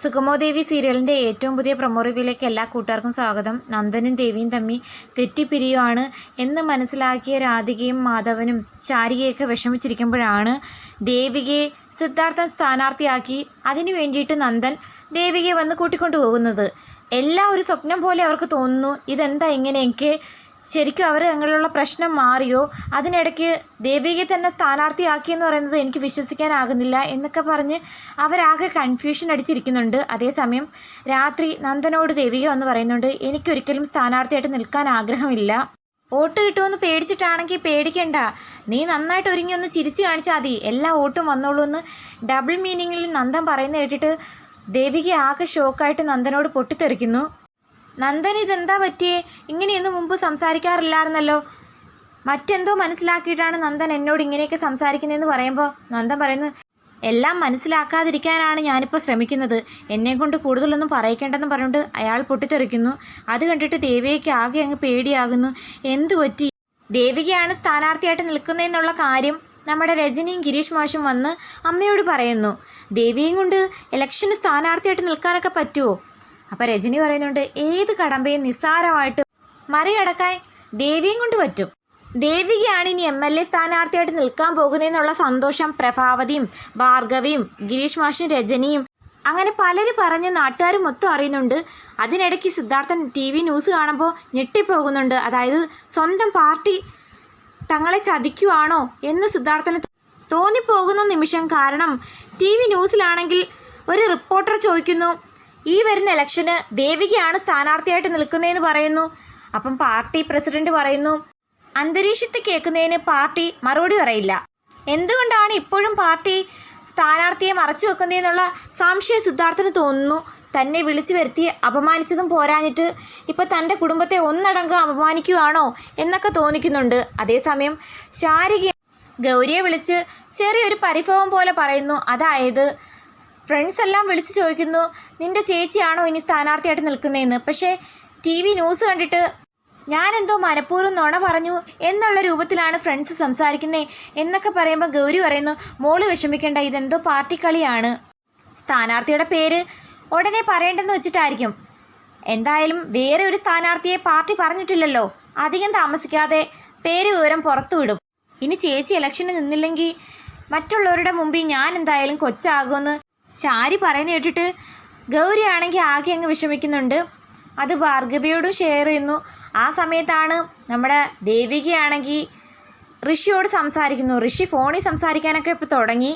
സുഗമോദേവി സീരിയലിന്റെ ഏറ്റവും പുതിയ പ്രൊമോ റിവ്യൂലേക്ക് എല്ലാ കൂട്ടുകാർക്കും സ്വാഗതം. നന്ദനും ദേവിയും തമ്മി തെറ്റിപ്പിരിയുവാണ് എന്ന് മനസ്സിലാക്കിയ രാധികയും മാധവനും ശാരികയൊക്കെ വിഷമിച്ചിരിക്കുമ്പോഴാണ് ദേവികയെ സിദ്ധാർത്ഥൻ സ്ഥാനാർത്ഥിയാക്കി. അതിനു വേണ്ടിയിട്ട് നന്ദൻ ദേവികയെ വന്ന് കൂട്ടിക്കൊണ്ടു പോകുന്നത് എല്ലാം ഒരു സ്വപ്നം പോലെ അവർക്ക് തോന്നുന്നു. ഇതെന്താ ഇങ്ങനെയൊക്കെ ശരിക്കും അവർ തമ്മിലുള്ള പ്രശ്നം മാറിയോ? അതിനിടയ്ക്ക് ദേവികയെ തന്നെ സ്ഥാനാർത്ഥിയാക്കി എന്ന് പറയുന്നത് എനിക്ക് വിശ്വസിക്കാനാകുന്നില്ല എന്നൊക്കെ പറഞ്ഞ് അവരാകെ കൺഫ്യൂഷൻ അടിച്ചിരിക്കുന്നുണ്ട്. അതേസമയം രാത്രി നന്ദനോട് ദേവിക വന്ന് പറയുന്നുണ്ട് എനിക്കൊരിക്കലും സ്ഥാനാർത്ഥിയായിട്ട് നിൽക്കാൻ ആഗ്രഹമില്ല. വോട്ട് കിട്ടുമെന്ന് പേടിച്ചിട്ടാണെങ്കിൽ പേടിക്കണ്ട. നീ നന്നായിട്ട് ഒരുങ്ങി ഒന്ന് ചിരിച്ചു കാണിച്ചാൽ മതി. എല്ലാ വോട്ടും വന്നോളൂ എന്ന് ഡബിൾ മീനിങ്ങിൽ നന്ദൻ പറയുന്ന കേട്ടിട്ട് ദേവിക ആകെ ഷോക്കായിട്ട് നന്ദനോട് പൊട്ടിത്തെറിക്കുന്നു. നന്ദൻ ഇതെന്താ പറ്റിയേ? ഇങ്ങനെയൊന്നും മുമ്പ് സംസാരിക്കാറില്ലായിരുന്നല്ലോ. മറ്റെന്തോ മനസ്സിലാക്കിയിട്ടാണ് നന്ദൻ എന്നോട് ഇങ്ങനെയൊക്കെ സംസാരിക്കുന്നതെന്ന് പറയുമ്പോൾ നന്ദൻ പറയുന്നു എല്ലാം മനസ്സിലാക്കാതിരിക്കാനാണ് ഞാനിപ്പോൾ ശ്രമിക്കുന്നത്. എന്നെ കൊണ്ട് കൂടുതലൊന്നും പറയിക്കേണ്ടെന്ന് പറഞ്ഞുകൊണ്ട് അയാൾ പൊട്ടിത്തെറിക്കുന്നു. അത് കണ്ടിട്ട് ദേവികയ്ക്ക് ആകെ അങ്ങ് പേടിയാകുന്നു. എന്തു പറ്റി? ദേവികയാണ് സ്ഥാനാർത്ഥിയായിട്ട് നിൽക്കുന്നതെന്നുള്ള കാര്യം നമ്മുടെ രജനിയും ഗിരീഷ് മാഷും വന്ന് അമ്മയോട് പറയുന്നു. ദേവിയും കൊണ്ട് ഇലക്ഷന് സ്ഥാനാർത്ഥിയായിട്ട് നിൽക്കാനൊക്കെ പറ്റുമോ അപ്പോൾ രജനി പറയുന്നുണ്ട് ഏത് കടമ്പയും നിസ്സാരമായിട്ട് മറികടക്കാൻ ദേവിയും കൊണ്ട് പറ്റും. ദേവികയാണ് ഇനി എം എൽ എ സ്ഥാനാർത്ഥിയായിട്ട് നിൽക്കാൻ പോകുന്നതെന്നുള്ള സന്തോഷം പ്രഭാവതിയും ഭാർഗവിയും ഗിരീഷ് മാഷും രജനിയും. അങ്ങനെ പലരും പറഞ്ഞ് നാട്ടുകാർ മൊത്തം അറിയുന്നുണ്ട്. അതിനിടയ്ക്ക് സിദ്ധാർത്ഥൻ ടി വി ന്യൂസ് കാണുമ്പോൾ ഞെട്ടിപ്പോകുന്നുണ്ട്. അതായത് സ്വന്തം പാർട്ടി തങ്ങളെ ചതിക്കുവാണോ എന്ന് സിദ്ധാർത്ഥന് തോന്നിപ്പോകുന്ന നിമിഷം കാരണം ടി വി ന്യൂസിലാണെങ്കിൽ ഒരു റിപ്പോർട്ടർ ചോദിക്കുന്നു ഈ വരുന്ന ഇലക്ഷന് ദേവികയാണ് സ്ഥാനാർത്ഥിയായിട്ട് നിൽക്കുന്നതെന്ന് പറയുന്നു. അപ്പം പാർട്ടി പ്രസിഡന്റ് പറയുന്നു അന്തരീക്ഷത്തിൽ കേൾക്കുന്നതിന് പാർട്ടി മറുപടി പറയില്ല. എന്തുകൊണ്ടാണ് ഇപ്പോഴും പാർട്ടി സ്ഥാനാർത്ഥിയെ മറച്ചു വെക്കുന്നതെന്നുള്ള സംശയം സിദ്ധാർത്ഥന് തോന്നുന്നു. തന്നെ വിളിച്ചു വരുത്തി അപമാനിച്ചതും പോരാഞ്ഞിട്ട് ഇപ്പം തന്റെ കുടുംബത്തെ ഒന്നടങ്കം അപമാനിക്കുവാണോ എന്നൊക്കെ തോന്നിക്കുന്നുണ്ട്. അതേസമയം ശാരിക ഗൗരിയെ വിളിച്ച് ചെറിയൊരു പരിഭവം പോലെ പറയുന്നു. അതായത് ഫ്രണ്ട്സ് എല്ലാം വിളിച്ച് ചോദിക്കുന്നു നിന്റെ ചേച്ചിയാണോ ഇനി സ്ഥാനാർത്ഥിയായിട്ട് നിൽക്കുന്നതെന്ന്? പക്ഷേ ടി വി ന്യൂസ് കണ്ടിട്ട് ഞാനെന്തോ മനഃപൂർവം നുണ പറഞ്ഞു എന്നുള്ള രൂപത്തിലാണ് ഫ്രണ്ട്സ് സംസാരിക്കുന്നത് എന്നൊക്കെ പറയുമ്പോൾ ഗൗരി പറയുന്നു മോൾ വിഷമിക്കേണ്ട ഇതെന്തോ പാർട്ടി കളിയാണ്. സ്ഥാനാർത്ഥിയുടെ പേര് ഉടനെ പറയേണ്ടെന്ന് വെച്ചിട്ടായിരിക്കും. എന്തായാലും വേറെ ഒരു സ്ഥാനാർത്ഥിയെ പാർട്ടി പറഞ്ഞിട്ടില്ലല്ലോ അധികം താമസിക്കാതെ പേര് വിവരം പുറത്തുവിടും ഇനി ചേച്ചി ഇലക്ഷന് നിന്നില്ലെങ്കിൽ മറ്റുള്ളവരുടെ മുമ്പിൽ ഞാൻ എന്തായാലും കൊച്ചാകുമെന്ന് ശാരി പറയുന്ന കേട്ടിട്ട് ഗൗരിയാണെങ്കിൽ ആകെ അങ്ങ് വിഷമിക്കുന്നുണ്ട്. അത് ഭാർഗവിയോടും ഷെയർ ചെയ്യുന്നു. ആ സമയത്താണ് നമ്മുടെ ദേവികയാണെങ്കിൽ ഋഷിയോട് സംസാരിക്കുന്നു. ഋഷി ഫോണിൽ സംസാരിക്കാനൊക്കെ ഇപ്പോൾ തുടങ്ങി.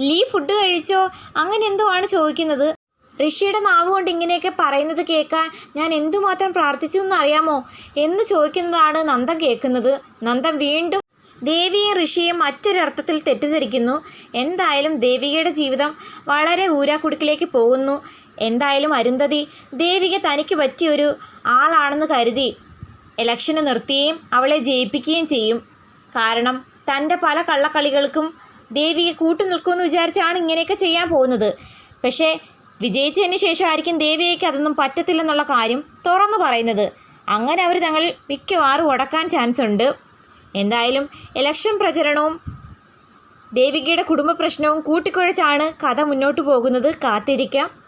ലീ ഫുഡ് കഴിച്ചോ? അങ്ങനെ എന്തോ ആണ് ചോദിക്കുന്നത്. ഋഷിയുടെ നാവ് കൊണ്ട് ഇങ്ങനെയൊക്കെ പറയുന്നത് കേൾക്കാൻ ഞാൻ എന്തുമാത്രം പ്രാർത്ഥിച്ചു എന്നറിയാമോ? എന്ന് ചോദിക്കുന്നതാണ് നന്ദൻ കേൾക്കുന്നത്. നന്ദൻ വീണ്ടും ദേവിയും ഋഷിയും മറ്റൊരർത്ഥത്തിൽ തെറ്റിദ്ധരിക്കുന്നു. എന്തായാലും ദേവികയുടെ ജീവിതം വളരെ ഊരാക്കുടുക്കിലേക്ക് പോകുന്നു. എന്തായാലും അരുന്ധതി ദേവിക തനിക്ക് പറ്റിയൊരു ആളാണെന്ന് കരുതി ഇലക്ഷന് നിർത്തുകയും അവളെ ജയിപ്പിക്കുകയും ചെയ്യും. കാരണം തന്റെ പല കള്ളക്കളികൾക്കും ദേവിയെ കൂട്ടുനിൽക്കുമെന്ന് വിചാരിച്ചാണ് ഇങ്ങനെയൊക്കെ ചെയ്യാൻ പോകുന്നത്. പക്ഷേ വിജയിച്ചതിന് ശേഷമായിരിക്കും ദേവിയേക്ക് അതൊന്നും പറ്റത്തില്ലെന്നുള്ള കാര്യം തുറന്നു പറയുന്നത്. അങ്ങനെ അവർ തങ്ങൾ മിക്കവാറും ഉടക്കാൻ ചാൻസ് ഉണ്ട് എന്തായാലും ഇലക്ഷൻ പ്രചരണവും ദേവികയുടെ കുടുംബ പ്രശ്നവും കൂട്ടിക്കുഴച്ചാണ് കഥ മുന്നോട്ട് പോകുന്നത്. കാത്തിരിക്കാം.